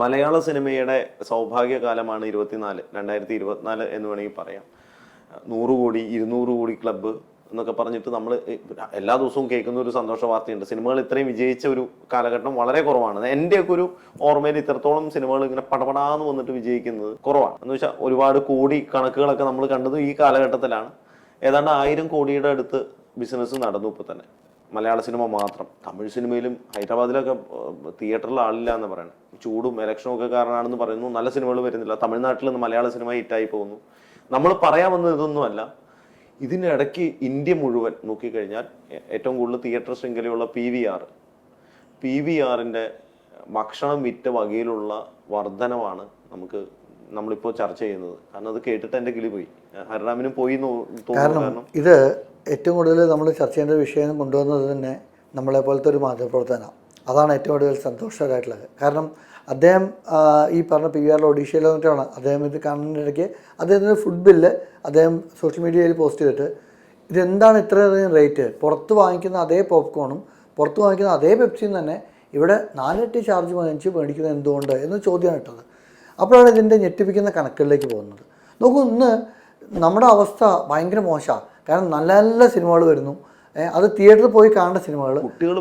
മലയാള സിനിമയുടെ സൗഭാഗ്യകാലമാണ് ഇരുപത്തിനാല് രണ്ടായിരത്തി ഇരുപത്തിനാല് എന്ന് വേണമെങ്കിൽ പറയാം. നൂറ് കോടി ഇരുന്നൂറ് കോടി ക്ലബ്ബ് എന്നൊക്കെ പറഞ്ഞിട്ട് നമ്മൾ എല്ലാ ദിവസവും കേൾക്കുന്ന ഒരു സന്തോഷ വാർത്തയുണ്ട്. സിനിമകൾ ഇത്രയും വിജയിച്ച ഒരു കാലഘട്ടം വളരെ കുറവാണ്. എന്റെയൊക്കെ ഒരു ഓർമ്മയിൽ ഇത്രത്തോളം സിനിമകൾ ഇങ്ങനെ പടപടാന്ന് വന്നിട്ട് വിജയിക്കുന്നത് കുറവാണ്. എന്ന് വെച്ചാൽ ഒരുപാട് കോടി കണക്കുകളൊക്കെ നമ്മൾ കണ്ടത് ഈ കാലഘട്ടത്തിലാണ്. ഏതാണ്ട് ആയിരം കോടിയുടെ അടുത്ത് ബിസിനസ് നടന്നു ഇപ്പോൾ തന്നെ. മലയാള സിനിമ മാത്രം. തമിഴ് സിനിമയിലും ഹൈദരാബാദിലൊക്കെ തിയേറ്ററിൽ ആളില്ല എന്ന് പറയണം. ചൂടും ഇലക്ഷനും ഒക്കെ കാരണമാണെന്ന് പറയുന്നു. നല്ല സിനിമകൾ വരുന്നില്ല. തമിഴ്നാട്ടിൽ നിന്ന് മലയാള സിനിമ ഹിറ്റായി പോകുന്നു. നമ്മൾ പറയാൻ വന്നത് ഇതൊന്നുമല്ല. ഇതിനിടയ്ക്ക് ഇന്ത്യ മുഴുവൻ നോക്കിക്കഴിഞ്ഞാൽ ഏറ്റവും കൂടുതൽ theatre ശൃംഖലയുള്ള P V R P V ആറിന്റെ ഭക്ഷണം വിറ്റ വകയിലുള്ള വർധനമാണ് നമുക്ക് നമ്മളിപ്പോൾ ചർച്ച ചെയ്യുന്നത്. കാരണം അത് കേട്ടിട്ട് എന്റെ കിളി പോയി. ഹരിറാമിനും പോയി കാരണം ഇത് ഏറ്റവും കൂടുതൽ നമ്മൾ ചർച്ച ചെയ്യേണ്ട വിഷയം കൊണ്ടുവന്നത് തന്നെ നമ്മളെ പോലത്തെ ഒരു മാധ്യമപ്രവർത്തനമാണ് അതാണ് ഏറ്റവും കൂടുതൽ സന്തോഷകരമായിട്ടുള്ളത്. കാരണം അദ്ദേഹം ഈ പറഞ്ഞ പി ആറിൽ ഒഡീഷയിൽ വന്നിട്ടാണ് അദ്ദേഹം ഇത് കാണുന്നതിനിടയ്ക്ക് അദ്ദേഹത്തിന്റെ ഫുഡ് ബില്ല് അദ്ദേഹം സോഷ്യൽ മീഡിയയിൽ പോസ്റ്റ് ചെയ്തിട്ട് ഇതെന്താണ് ഇത്രയധികം റേറ്റ് പുറത്ത് വാങ്ങിക്കുന്ന അതേ പോപ്കോണും പുറത്ത് വാങ്ങിക്കുന്ന അതേ പെപ്സിയും തന്നെ ഇവിടെ നാലിരട്ടി ചാർജ് വാങ്ങിച്ച് മേടിക്കുന്നത് എന്തുകൊണ്ട്? എന്ന് ചോദ്യമാണ് ഇട്ടത്. അപ്പോഴാണ് ഇതിന്റെ ഞെട്ടിപ്പിക്കുന്ന കണക്കുകളിലേക്ക് പോകുന്നത്. നോക്കൂ ഇന്ന് നമ്മുടെ അവസ്ഥ ഭയങ്കര മോശമാണ്. കാരണം നല്ല നല്ല സിനിമകൾ വരുന്നു. അത് തിയേറ്ററിൽ പോയി കാണേണ്ട സിനിമകൾ കുട്ടികൾ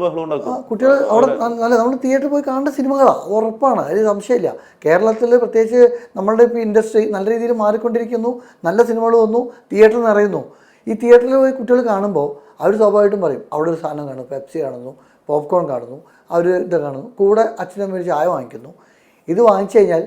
കുട്ടികൾ അവിടെ നല്ല നമ്മൾ തിയേറ്ററിൽ പോയി കാണേണ്ട സിനിമകളാണ് ഉറപ്പാണ് അതിൽ സംശയമില്ല. കേരളത്തിൽ പ്രത്യേകിച്ച് നമ്മളുടെ ഇപ്പോൾ ഇൻഡസ്ട്രി നല്ല രീതിയിൽ മാറിക്കൊണ്ടിരിക്കുന്നു നല്ല സിനിമകൾ വന്നു തിയേറ്ററിൽ നിറയുന്നു. ഈ തിയേറ്ററിൽ പോയി കുട്ടികൾ കാണുമ്പോൾ അവർ സ്വാഭാവികമായിട്ടും പറയും അവിടെ ഒരു സാധനം കാണുന്നു പെപ്സി കാണുന്നു പോപ്കോൺ കാണുന്നു അവർ ഇത് കാണുന്നു കൂടെ അച്ഛനും ഒരു ചായ വാങ്ങിക്കുന്നു. ഇത് വാങ്ങിച്ചു കഴിഞ്ഞാൽ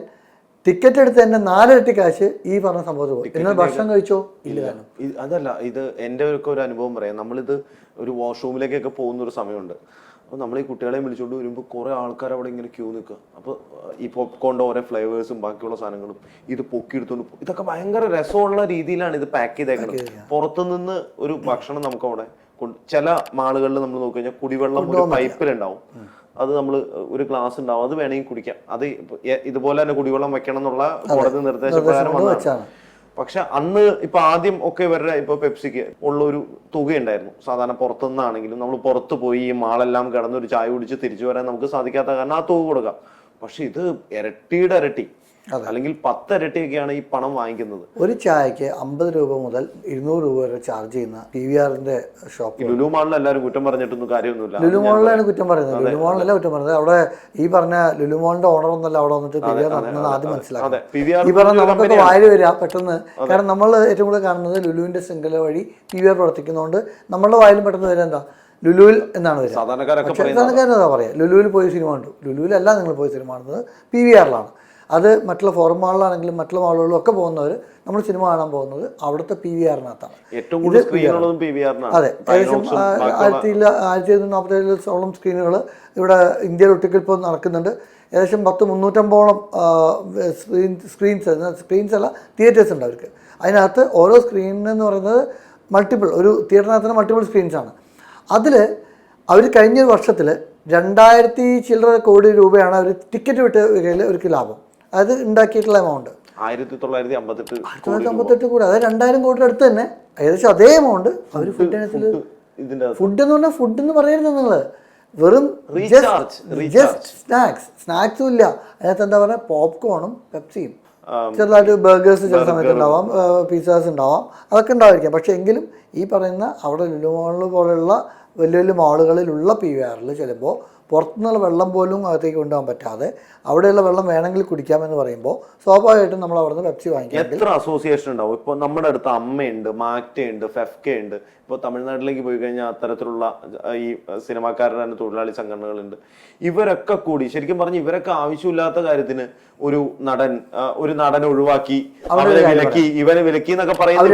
ടിക്കറ്റ് എടുത്ത് തന്നെ നാലിരട്ടി കാശ് ഈ പറഞ്ഞ സംഭവത്തിൽ പോയി. എന്നാൽ ഭക്ഷണം കഴിച്ചോ? ഇല്ല. കാരണം. അതല്ല ഇത് എന്റെ ഒക്കെ ഒരു അനുഭവം പറയാം. നമ്മളിത് ഒരു വാഷ്റൂമിലേക്കൊക്കെ പോകുന്ന ഒരു സമയമുണ്ട്. അപ്പോൾ നമ്മൾ ഈ കുട്ടികളെ വിളിച്ചുകൊണ്ട് വരുമ്പോൾ കുറേ ആൾക്കാർ അവിടെ ഇങ്ങനെ ക്യൂ നിൽക്കുക അപ്പോൾ ഈ പോപ്കോണിന്റെ ഓരോ ഫ്ലേവേഴ്സും ബാക്കിയുള്ള സാധനങ്ങളും ഇത് പൊക്കിയെടുത്തോണ്ട് പോകും ഇതൊക്കെ ഭയങ്കര രസമുള്ള രീതിയിലാണ് ഇത് പാക്ക് ചെയ്തേക്കുന്നത് പുറത്തുനിന്ന് ഒരു ഭക്ഷണം നമുക്ക് അവിടെ ചില മാളുകളിൽ നമ്മൾ നോക്കി കഴിഞ്ഞാൽ കുടിവെള്ളം ഒരു പൈപ്പിലുണ്ടാവും അത് നമ്മൾ ഒരു ഗ്ലാസ് ഉണ്ടാവും. അത് വേണമെങ്കിൽ കുടിക്കാം. അത് ഇതുപോലെ തന്നെ കുടിവെള്ളം വെക്കണം എന്നുള്ള കോടതി നിർദ്ദേശപ്രകാരം വന്നതാണ്. പക്ഷെ അന്ന് ഇപ്പൊ ആദ്യം ഒക്കെ ഇവരുടെ ഇപ്പൊ പെപ്സിക്ക് ഉള്ള ഒരു തുകയുണ്ടായിരുന്നു. സാധാരണ പുറത്തുനിന്നാണെങ്കിലും നമ്മൾ പുറത്ത് പോയി ഈ മാളെല്ലാം കിടന്ന് ഒരു ചായ കുടിച്ച് തിരിച്ചു വരാൻ നമുക്ക് സാധിക്കാത്ത കാരണം ആ തുക കൊടുക്കാം. പക്ഷെ ഇത് ഇരട്ടിയുടെ ഇരട്ടി. അല്ലെങ്കിൽ പത്തരട്ടിയൊക്കെയാണ് ഈ പണം വാങ്ങിക്കുന്നത്. ഒരു ചായക്ക് അമ്പത് രൂപ മുതൽ ഇരുന്നൂറ് രൂപ വരെ ചാർജ് ചെയ്യുന്ന പി വി ആറിന്റെ ഷോപ്പ് ലുലു മാളിൽ എല്ലാവരും കുറ്റം പറഞ്ഞിട്ടൊന്നും കാര്യമൊന്നുമില്ല. ലുലു മോളിലാണ് കുറ്റം പറയുന്നത്. ലുലു മോളിലല്ല കുറ്റം പറയുന്നത്. അവിടെ ഈ പറഞ്ഞ ലുലു മോളിന്റെ ഓണർ ഒന്നല്ല അവിടെ വന്നിട്ട് പി വി ആർ നടന്നത് ആദ്യം മനസ്സിലാക്കാം ഈ പറഞ്ഞ നമുക്കൊക്കെ വായിൽ വരിക പെട്ടെന്ന്. കാരണം നമ്മൾ ഏറ്റവും കൂടുതൽ കാണുന്നത് ലുലുവിന്റെ ശൃംഖല വഴി പി വി ആർ പ്രവർത്തിക്കുന്നതുകൊണ്ട് നമ്മളുടെ വായിലും പെട്ടെന്ന് വരിക എന്താ? ലുലുവിൽ എന്നാണ് വരുന്നത് സാധാരണക്കാരൊക്കെ പറയാം. ലുലുവിൽ പോയി സിനിമ കണ്ടു. ലുലുവിലല്ല നിങ്ങൾ പോയി സിനിമ കാണുന്നത്. പി വി ആറിലാണ്. അത് മറ്റുള്ള ഫോറം മാളിലാണെങ്കിലും മറ്റുള്ള മാളുകളിലും ഒക്കെ പോകുന്നവർ നമ്മൾ സിനിമ കാണാൻ പോകുന്നത് അവിടുത്തെ പി വി ആറിനകത്താണ്. ഏറ്റവും കൂടുതൽ അതെ. ഏകദേശം ആയിരത്തി ആയിരത്തി എഴുന്നൂറ്റി നാൽപ്പത്തേഴോളം സ്ക്രീനുകൾ ഇവിടെ ഇന്ത്യയിൽ ഒട്ടിക്കൽ ഇപ്പോൾ നടക്കുന്നുണ്ട്. ഏകദേശം പത്ത് മുന്നൂറ്റമ്പോളം സ്ക്രീൻ സ്ക്രീൻസ് സ്ക്രീൻസ് അല്ല തിയേറ്റേഴ്സ് ഉണ്ട് അവർക്ക്. അതിനകത്ത് ഓരോ സ്ക്രീൻ എന്ന് പറയുന്നത് മൾട്ടിപ്പിൾ ഒരു തിയേറ്ററിനകത്ത് തന്നെ മൾട്ടിപ്പിൾ സ്ക്രീൻസാണ് അതിൽ അവർ കഴിഞ്ഞ വർഷത്തിൽ രണ്ടായിരത്തി ചില്ലറ കോടി രൂപയാണ് അവർ ടിക്കറ്റ് വിട്ട് കയ്യിൽ അവർക്ക് ലാഭം. അത് ഉണ്ടാക്കിയിട്ടുള്ള എമൗണ്ട് ആയിരത്തി തൊള്ളായിരത്തി അമ്പത്തെട്ട് ആയിരത്തി തൊള്ളായിരത്തി അമ്പത്തെട്ട് കൂടെ. അതായത് രണ്ടായിരം കോടിയുടെ അടുത്ത് തന്നെ. ഏകദേശം അതേ എമൗണ്ട് അവർ ഫുഡ് ഇനത്തിൽ ഫുഡ് എന്ന് പറഞ്ഞാൽ ഫുഡ് എന്ന് പറയരുത് നിങ്ങൾ വെറും ജസ്റ്റ് സ്നാക്സ് സ്നാക്സും ഇല്ല. അതിനകത്ത് എന്താ പറയുക പോപ്കോണും പെപ്സിയും ചെറുതായിട്ട് ബർഗേഴ്സ് ചില സമയത്ത് ഉണ്ടാവാം പിസ്സാസ് ഉണ്ടാവാം. അതൊക്കെ ഉണ്ടാവായിരിക്കാം പക്ഷേ എങ്കിലും ഈ പറയുന്ന അവിടെ ലുലുമോളിൽ പോലെയുള്ള വലിയ വലിയ മാളുകളിലുള്ള പി വി ആറിൽ ചെല്ലുമ്പോൾ പുറത്തുനിന്നുള്ള വെള്ളം പോലും അകത്തേക്ക് കൊണ്ടുപോകാൻ പറ്റാതെ അവിടെയുള്ള വെള്ളം വേണമെങ്കിൽ കുടിക്കാമെന്ന് പറയുമ്പോൾ സ്വാഭാവികമായിട്ടും നമ്മൾ അവിടെ നിന്ന് പെപ്സി വാങ്ങിക്കും എത്ര അസോസിയേഷൻ ഉണ്ടാവും? ഇപ്പോൾ നമ്മുടെ അടുത്ത് അമ്മയുണ്ട് മാറ്റയുണ്ട് ഫെഫ്കെ ഉണ്ട് ഇപ്പോൾ തമിഴ്നാട്ടിലേക്ക് പോയി കഴിഞ്ഞാൽ അത്തരത്തിലുള്ള ഈ സിനിമാക്കാരുടെ തന്നെ തൊഴിലാളി സംഘടനകളുണ്ട്. ഇവരൊക്കെ കൂടി ശരിക്കും പറഞ്ഞ് ഇവരൊക്കെ ആവശ്യമില്ലാത്ത കാര്യത്തിന് ഒരു നടൻ ഒരു നടൻ ഒഴിവാക്കി അവരെ വിലക്കി ഇവനെ വിലക്കി എന്നൊക്കെ പറയുന്നത്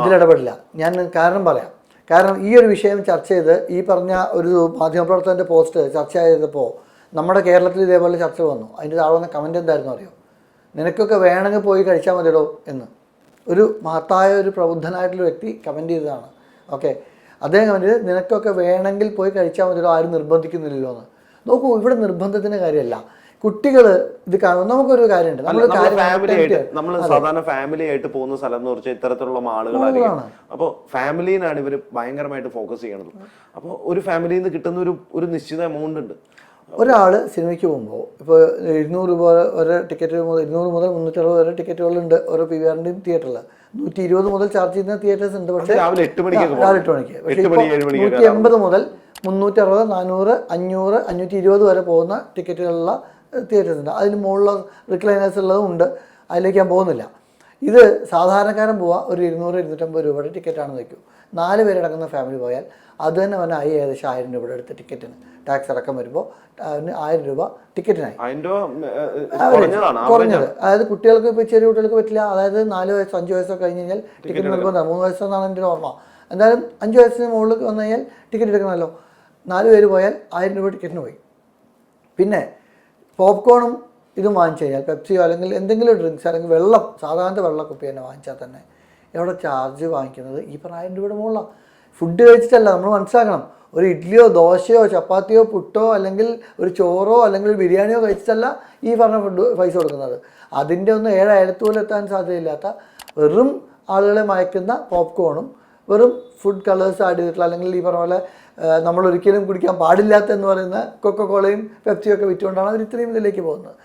ഇതിലിടപെടില്ല. ഞാൻ കാരണം പറയാം. കാരണം ഈ ഒരു വിഷയം ചർച്ച ചെയ്ത് ഈ പറഞ്ഞ ഒരു മാധ്യമപ്രവർത്തകന്റെ പോസ്റ്റ് ചർച്ച ചെയ്തപ്പോൾ നമ്മുടെ കേരളത്തിൽ ഇതേപോലെ ചർച്ച വന്നു. അതിന്റെ താഴെ വന്ന കമന്റ് എന്തായിരുന്നു അറിയോ? നിനക്കൊക്കെ വേണമെങ്കിൽ പോയി കഴിച്ചാൽ മതിയടോ എന്ന്. ഒരു മഹത്തായ ഒരു പ്രബുദ്ധനായിട്ടുള്ള വ്യക്തി കമന്റ് ചെയ്തതാണ്. ഓക്കെ അദ്ദേഹം കമന്റ് ചെയ്ത് നിനക്കൊക്കെ വേണമെങ്കിൽ പോയി കഴിച്ചാൽ മതിയടോ ആരും നിർബന്ധിക്കുന്നില്ലല്ലോ എന്ന്. നോക്കൂ ഇവിടെ നിർബന്ധത്തിന്റെ കാര്യമല്ല. കുട്ടികൾ ഇത് കാണുമ്പോൾ നമുക്കൊരു കാര്യമുണ്ട്. നമ്മൾ ഫാമിലി ആയിട്ട് നമ്മൾ സാധാരണ ഫാമിലി ആയിട്ട് പോകുന്ന സ്ഥലം എന്ന് പറഞ്ഞാൽ ഇത്തരത്തിലുള്ള മാളുകളാണ്. അപ്പോൾ ഫാമിലിനാണ് ഇവർ ഭയങ്കരമായിട്ട് ഫോക്കസ് ചെയ്യണത്. അപ്പോൾ ഒരു ഫാമിലിയിൽ നിന്ന് കിട്ടുന്ന ഒരു ഒരു നിശ്ചിത എമൗണ്ട് ഉണ്ട്. ഒരാൾ സിനിമയ്ക്ക് പോകുമ്പോൾ ഇപ്പോൾ ഇരുന്നൂറ് രൂപ വരെ ടിക്കറ്റ് മുതൽ ഇരുന്നൂറ് മുതൽ മുന്നൂറ്ററുപത് വരെ ടിക്കറ്റുകളുണ്ട് ഓരോ പി വി ആറിന്റെയും തിയേറ്ററിൽ നൂറ്റി ഇരുപത് മുതൽ ചാർജ് ചെയ്യുന്ന തിയേറ്റേഴ്സ് ഉണ്ട് പക്ഷേ രാവിലെ എട്ട് മണിക്ക് രാവിലെ എട്ട് മണിക്ക്. പക്ഷേ നൂറ്റി എൺപത് മുതൽ മുന്നൂറ്റി അറുപത് നാനൂറ് അഞ്ഞൂറ് അഞ്ഞൂറ്റി ഇരുപത് വരെ പോകുന്ന ടിക്കറ്റുകളുള്ള തിയേറ്റേഴ്സ് ഉണ്ട്. അതിന് മുകളിലുള്ള റിക്ലൈനേഴ്സ് ഉള്ളതും ഉണ്ട്. അതിലേക്ക് ഞാൻ പോകുന്നില്ല. ഇത് സാധാരണക്കാരൻ പോവാ ഒരു ഇരുന്നൂറ് ഇരുന്നൂറ്റമ്പത് രൂപയുടെ ടിക്കറ്റാണെന്ന് വയ്ക്കും. നാല് പേരടങ്ങുന്ന ഫാമിലി പോയാൽ അത് തന്നെ അവൻ ആയി ഏകദേശം ആയിരം രൂപയുടെ അടുത്ത് ടിക്കറ്റിന്. ടാക്സ് അടക്കം വരുമ്പോൾ അവന് ആയിരം രൂപ ടിക്കറ്റിനായി. കുറഞ്ഞത്. അതായത് കുട്ടികൾക്ക് ഇപ്പോൾ ചെറിയ കുട്ടികൾക്ക് പറ്റില്ല. അതായത് നാല് വയസ്സോ അഞ്ച് വയസ്സോ കഴിഞ്ഞ് കഴിഞ്ഞാൽ ടിക്കറ്റ് നിർബന്ധമാണ്. മൂന്ന് വയസ്സെന്നാണ് എന്റെ ഓർമ്മ. എന്തായാലും അഞ്ച് വയസ്സിന് മുകളിൽ വന്നു കഴിഞ്ഞാൽ ടിക്കറ്റ് എടുക്കണമല്ലോ. നാല് പേര് പോയാൽ ആയിരം രൂപ ടിക്കറ്റിന് പോയി. പിന്നെ പോപ്കോണും ഇതും വാങ്ങിച്ചു കഴിഞ്ഞാൽ പെപ്സിയോ അല്ലെങ്കിൽ എന്തെങ്കിലും ഡ്രിങ്ക്സ് അല്ലെങ്കിൽ വെള്ളം സാധാരണ വെള്ളക്കുപ്പി തന്നെ വാങ്ങിച്ചാൽ തന്നെ. എവിടെ ചാർജ് വാങ്ങിക്കുന്നത്? ഈ പ്രായം രൂപയുടെ മുകളിലാണ് ഫുഡ് കഴിച്ചിട്ടല്ല നമ്മൾ മനസ്സിലാക്കണം. ഒരു ഇഡ്ഡലിയോ ദോശയോ ചപ്പാത്തിയോ പുട്ടോ അല്ലെങ്കിൽ ഒരു ചോറോ അല്ലെങ്കിൽ ഒരു ബിരിയാണിയോ കഴിച്ചിട്ടല്ല ഈ പറഞ്ഞ ഫുഡ് പൈസ കൊടുക്കുന്നത്. അതിന്റെ ഒന്നും ഏഴായിരത്തു പോലും എത്താൻ സാധ്യതയില്ലാത്ത വെറും ആളുകളെ മയക്കുന്ന പോപ്കോണും വെറും ഫുഡ് കളേഴ്സ് ആഡ് ചെയ്തിട്ടുള്ള അല്ലെങ്കിൽ ഈ പറഞ്ഞ പോലെ ഒരിക്കലും കുടിക്കാൻ പാടില്ലാത്ത എന്ന് പറയുന്ന കൊക്കക്കോളയും പെപ്സിയും ഒക്കെ വിറ്റുകൊണ്ടാണ് അവർ ഇത്രയും ഇതിലേക്ക് പോകുന്നത്.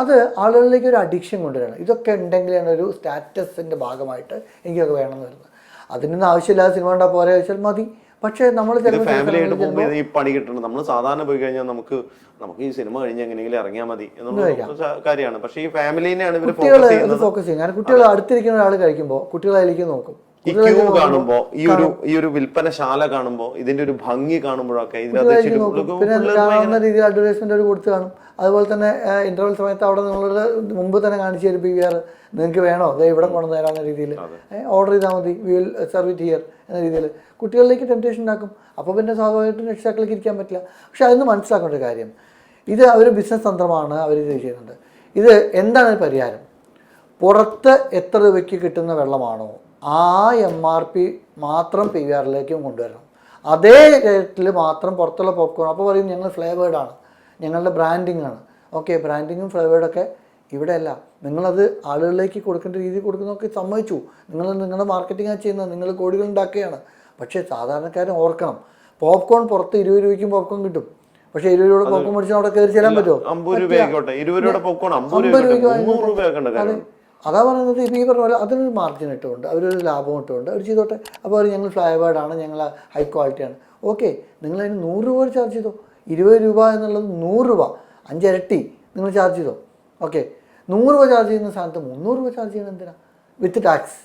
അത് ആളുകളിലേക്ക് ഒരു അഡിക്ഷൻ കൊണ്ടുവരണം. ഇതൊക്കെ ഉണ്ടെങ്കിലാണ് ഒരു സ്റ്റാറ്റസിന്റെ ഭാഗമായിട്ട് എനിക്കൊക്കെ വേണമെന്ന് വരുന്നത്. അതിനൊന്നും ആവശ്യമില്ലാതെ സിനിമ ഉണ്ടാ പോരെ ചോദിച്ചാൽ മതി. പക്ഷേ നമ്മൾ പോകുമ്പോൾ ഈ പണി കിട്ടണം. നമ്മൾ സാധാരണ പോയി കഴിഞ്ഞാൽ നമുക്ക് നമുക്ക് ഈ സിനിമ കഴിഞ്ഞ് എങ്ങനെയെങ്കിലും ഇറങ്ങിയാൽ മതി എന്നുള്ള കാര്യമാണ്. പക്ഷേ ഈ ഫാമിലിനെയാണ് ഇവർ ഫോക്കസ് ചെയ്യുന്നത്. ഫോക്കസ് ചെയ്യും കാരണം കുട്ടികൾ അടുത്തിരിക്കുന്ന ഒരാൾ കഴിക്കുമ്പോൾ കുട്ടികൾ അതിലേക്ക് നോക്കും. ഈ ക്യൂ കാണുമ്പോ ഈ ഒരു ഈ ഒരു വിൽപ്പനശാല കാണുമ്പോ ഇതിന്റെ ഒരു ഭംഗി കാണുമ്പോഴൊക്കെ രീതിയിൽ അഡ്വർടൈസ്മെന്റ് ഒരു കൊടുത്ത് കാണും. അതുപോലെ തന്നെ ഇന്റർവൽ സമയത്ത് അവിടെ നിങ്ങളുടെ മുമ്പ് തന്നെ കാണിച്ചു തരും പി വി ആർ നിങ്ങൾക്ക് വേണോ? അതെ ഇവിടെ കൊണ്ടു തരാവുന്ന രീതിയിൽ. ഓർഡർ ചെയ്താൽ മതി. We will serve it here എന്ന രീതിയിൽ. കുട്ടികളിലേക്ക് ടെംപ്റ്റേഷൻ ഉണ്ടാക്കും. അപ്പോൾ പിന്നെ സ്വാഭാവികമായിട്ടും രക്ഷിതാക്കൾക്ക് ഇരിക്കാൻ പറ്റില്ല. പക്ഷെ അതൊന്ന് മനസ്സിലാക്കേണ്ട ഒരു കാര്യം. ഇത് അവർ ബിസിനസ് തന്ത്രമാണ് അവർ ഇത് ചെയ്യുന്നത്. ഇത് എന്താണ് പരിഹാരം? പുറത്ത് എത്ര രൂപയ്ക്ക് കിട്ടുന്ന വെള്ളമാണോ? ആ എം ആർ പി മാത്രം പി വി ആറിലേക്കും കൊണ്ടുവരണം. അതേ റേറ്റിൽ മാത്രം പുറത്തുള്ള പോപ്കോൺ അപ്പോൾ പറയും ഞങ്ങൾ ഫ്ലേവേഡാണ് ഞങ്ങളുടെ ബ്രാൻഡിങ് ആണ്. ഓക്കെ ബ്രാൻഡിങ്ങും ഫ്ലേവേഡൊക്കെ ഇവിടെയല്ല. നിങ്ങളത് ആളുകളിലേക്ക് കൊടുക്കേണ്ട രീതിയിൽ കൊടുക്കുന്നതൊക്കെ സമ്മതിച്ചു. നിങ്ങൾ നിങ്ങളുടെ മാർക്കറ്റിംഗ് ചെയ്യുന്നത്. നിങ്ങൾ കോടികൾ ഉണ്ടാക്കുകയാണ്. പക്ഷേ സാധാരണക്കാരൻ ഓർക്കണം. പോപ്കോൺ പുറത്ത് ഇരുപത് രൂപയ്ക്കും പോപ്കോൺ കിട്ടും. പക്ഷേ ഇരുപത് രൂപ പോപ്കോൺ മേടിച്ചാൽ അവിടെ കയറി ചെല്ലാൻ പറ്റുമോ? അമ്പത് രൂപ ആയിക്കോട്ടെ. ഇരുപത് രൂപയുടെ പോപ്കോൺ അമ്പത് രൂപ രൂപ അതാ പറയുന്നത് ഇപ്പോൾ ഈ പറഞ്ഞ പോലെ അതിനൊരു മാർജിൻ ഇട്ടുകൊണ്ട് അവരൊരു ലാഭം ഇട്ടുകൊണ്ട് അവർ ചെയ്തോട്ടെ. അപ്പോൾ അവർ ഞങ്ങൾ ഫ്ലൈവേർഡാണ് ഞങ്ങൾ ഹൈ ക്വാളിറ്റിയാണ് ഓക്കെ നിങ്ങൾ അതിന് നൂറ് രൂപ ചാർജ് ചെയ്തോ? ഇരുപത് രൂപ എന്നുള്ളത് നൂറ് രൂപ. അഞ്ചിരട്ടി നിങ്ങൾ ചാർജ് ചെയ്തോ? ഓക്കെ നൂറ് രൂപ ചാർജ് ചെയ്യുന്ന സ്ഥാനത്ത് മുന്നൂറ് രൂപ ചാർജ് ചെയ്യുന്നത് എന്തിനാ? വിത്ത് ടാക്സ്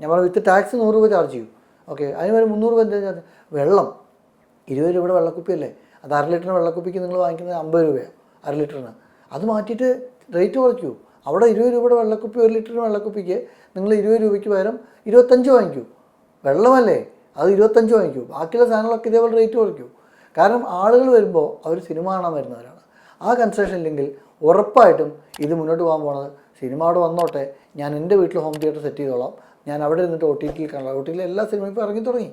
ഞാൻ പറഞ്ഞു വിത്ത് ടാക്സ് നൂറ് രൂപ ചാർജ് ചെയ്യും. ഓക്കെ അതിന് വരെ മുന്നൂറ് രൂപ എന്താ ചാർജ് വെള്ളം. ഇരുപത് രൂപയുടെ വെള്ളക്കുപ്പിയല്ലേ? അത് അര ലിറ്ററിന് വെള്ളക്കുപ്പിക്ക് നിങ്ങൾ വാങ്ങിക്കുന്നത് അമ്പത് രൂപയാണ് അര ലിറ്ററിന്. അത് മാറ്റിയിട്ട് റേറ്റ് കുറയ്ക്കൂ. അവിടെ ഇരുപത് രൂപയുടെ വെള്ളക്കുപ്പി ഒരു ലിറ്ററിന് വെള്ളക്കുപ്പിക്ക് നിങ്ങൾ ഇരുപത് രൂപയ്ക്ക് പകരം ഇരുപത്തഞ്ച് വാങ്ങിക്കൂ. വെള്ളമല്ലേ? അത് ഇരുപത്തഞ്ച് വാങ്ങിക്കൂ. ബാക്കിയുള്ള സാധനങ്ങളൊക്കെ ഇതേപോലെ റേറ്റ് കുറയ്ക്കൂ. കാരണം ആളുകൾ വരുമ്പോൾ അവർ സിനിമ കാണാൻ വരുന്നവരാണ്. ആ കൺസെഷൻ ഇല്ലെങ്കിൽ ഉറപ്പായിട്ടും ഇത് മുന്നോട്ട് പോകാൻ പോണത് സിനിമ അവിടെ വന്നോട്ടെ. ഞാൻ എന്റെ വീട്ടിൽ ഹോം തിയേറ്റർ സെറ്റ് ചെയ്തോളാം. ഞാൻ അവിടെ ഇരുന്നിട്ട് ഒ ടി ടിയിൽ കാണാം. ഒ ടി ടിയിൽ എല്ലാ സിനിമയും ഇപ്പോൾ ഇറങ്ങി തുടങ്ങി.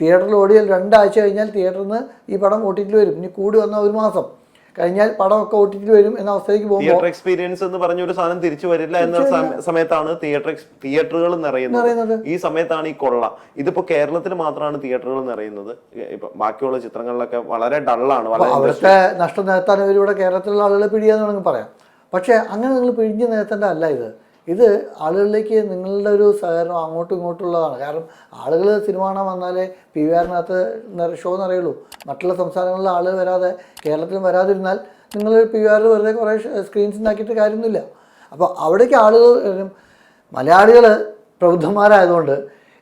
തിയേറ്ററിൽ ഓടിയാൽ രണ്ടാഴ്ച കഴിഞ്ഞാൽ തിയേറ്ററിൽ നിന്ന് ഈ പടം ഒ ടി ടിയിൽ വരും. ഇനി കൂടി വന്നാൽ ഒരു മാസം. കഴിഞ്ഞാൽ പടമൊക്കെ ഓട്ടിട്ട് വരും എന്ന അവസ്ഥയിലേക്ക് പോകുമ്പോൾ തിയേറ്റർ എക്സ്പീരിയൻസ് എന്ന് പറഞ്ഞ ഒരു സാധനം തിരിച്ചു വരില്ല എന്ന സമ- സമയത്താണ് തിയേറ്റർ തിയേറ്ററുകൾ നിറയുന്നത്. നിറയുന്നത്. ഈ സമയത്താണ് ഈ കൊള്ള. ഇതിപ്പോ കേരളത്തിൽ മാത്രമാണ് തിയേറ്ററുകൾ നിറയുന്നത്. ഇപ്പൊ ബാക്കിയുള്ള ചിത്രങ്ങളിലൊക്കെ വളരെ ഡള്ളാണ് വളരെ അവിടുത്തെ നഷ്ടം നികത്താൻ ഇവരിവിടെ കേരളത്തിലുള്ള ആളുകളെ പിടിയാന്ന് വേണമെങ്കിൽ പറയാം. പക്ഷേ അങ്ങനെ നിങ്ങൾ പിഴിഞ്ഞ് നികത്തേണ്ട അല്ല ഇത്. ഇത് ആളുകളിലേക്ക് നിങ്ങളുടെ ഒരു സഹകരണം അങ്ങോട്ടും ഇങ്ങോട്ടുള്ളതാണ്. കാരണം ആളുകൾ സിനിമ കാണാൻ വന്നാലേ പി വി ആറിനകത്ത് ഷോ എന്നറിയുള്ളൂ മറ്റുള്ള സംസ്ഥാനങ്ങളിലെ ആളുകൾ വരാതെ കേരളത്തിലും വരാതിരുന്നാൽ നിങ്ങൾ പി വി ആറിൽ വെറുതെ കുറേ സ്ക്രീൻസ് ഉണ്ടാക്കിയിട്ട് കാര്യമൊന്നുമില്ല. അപ്പോൾ അവിടേക്ക് ആളുകൾ മലയാളികൾ പ്രബുദ്ധന്മാരായതുകൊണ്ട്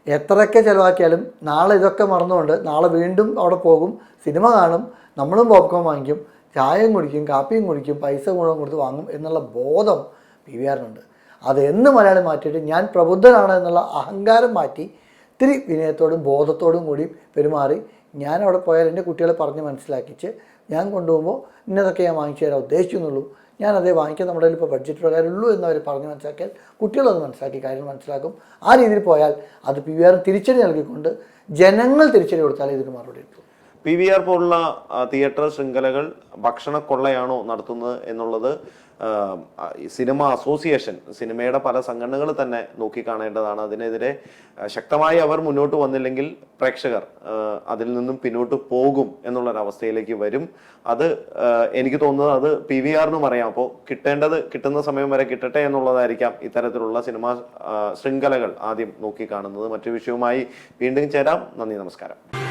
എത്രയൊക്കെ ചിലവാക്കിയാലും നാളെ ഇതൊക്കെ മറന്നുകൊണ്ട് നാളെ വീണ്ടും അവിടെ പോകും. സിനിമ കാണും. നമ്മളും പോപ്കോൺ വാങ്ങിക്കും. ചായയും കുടിക്കും കാപ്പിയും കുടിക്കും പൈസ മുഴുവൻ കൊടുത്ത് വാങ്ങും എന്നുള്ള ബോധം പി വി ആറിനുണ്ട്. അത് എന്ന് മലയാളി മാറ്റിയിട്ട് ഞാൻ പ്രബുദ്ധനാണ് എന്നുള്ള അഹങ്കാരം മാറ്റി ഇത്തിരി വിനയത്തോടും ബോധത്തോടും കൂടി പെരുമാറി ഞാൻ അവിടെ പോയാൽ എന്റെ കുട്ടികളെ പറഞ്ഞ് മനസ്സിലാക്കിച്ച് ഞാൻ കൊണ്ടുപോകുമ്പോൾ ഇന്നതൊക്കെ ഞാൻ വാങ്ങിച്ചു തരാൻ ഉദ്ദേശിക്കുന്നുള്ളൂ. ഞാൻ അതേ വാങ്ങിക്കാൻ നമ്മുടെ ഇപ്പോൾ ബഡ്ജറ്റ് പ്രകാരം ഉള്ളൂ എന്നവർ പറഞ്ഞ് മനസ്സിലാക്കിയാൽ കുട്ടികളത് മനസ്സിലാക്കി കാര്യം മനസ്സിലാക്കും. ആ രീതിയിൽ പോയാൽ അത് പി വി ആർ തിരിച്ചടി നൽകിക്കൊണ്ട് ജനങ്ങൾ തിരിച്ചടി കൊടുത്താൽ ഇതിന് മറുപടി കിട്ടും. പി വി ആർ പോലുള്ള തിയേറ്റർ ശൃംഖലകൾ ഭക്ഷണ കൊള്ളയാണോ നടത്തുന്നത് എന്നുള്ളത് സിനിമ അസോസിയേഷൻ സിനിമയുടെ പല സംഘടനകൾ തന്നെ നോക്കിക്കാണേണ്ടതാണ്. അതിനെതിരെ ശക്തമായി അവർ മുന്നോട്ട് വന്നില്ലെങ്കിൽ പ്രേക്ഷകർ അതിൽ നിന്നും പിന്നോട്ട് പോകും എന്നുള്ളൊരവസ്ഥയിലേക്ക് വരും. അത് എനിക്ക് തോന്നുന്നത് അത് പി വി ആറിനും അറിയാം. അപ്പോൾ കിട്ടേണ്ടത് കിട്ടുന്ന സമയം വരെ കിട്ടട്ടെ എന്നുള്ളതായിരിക്കാം ഇത്തരത്തിലുള്ള സിനിമാ ശൃംഖലകൾ ആദ്യം നോക്കിക്കാണുന്നത്. മറ്റു വിഷയവുമായി വീണ്ടും ചേരാം. നന്ദി നമസ്കാരം.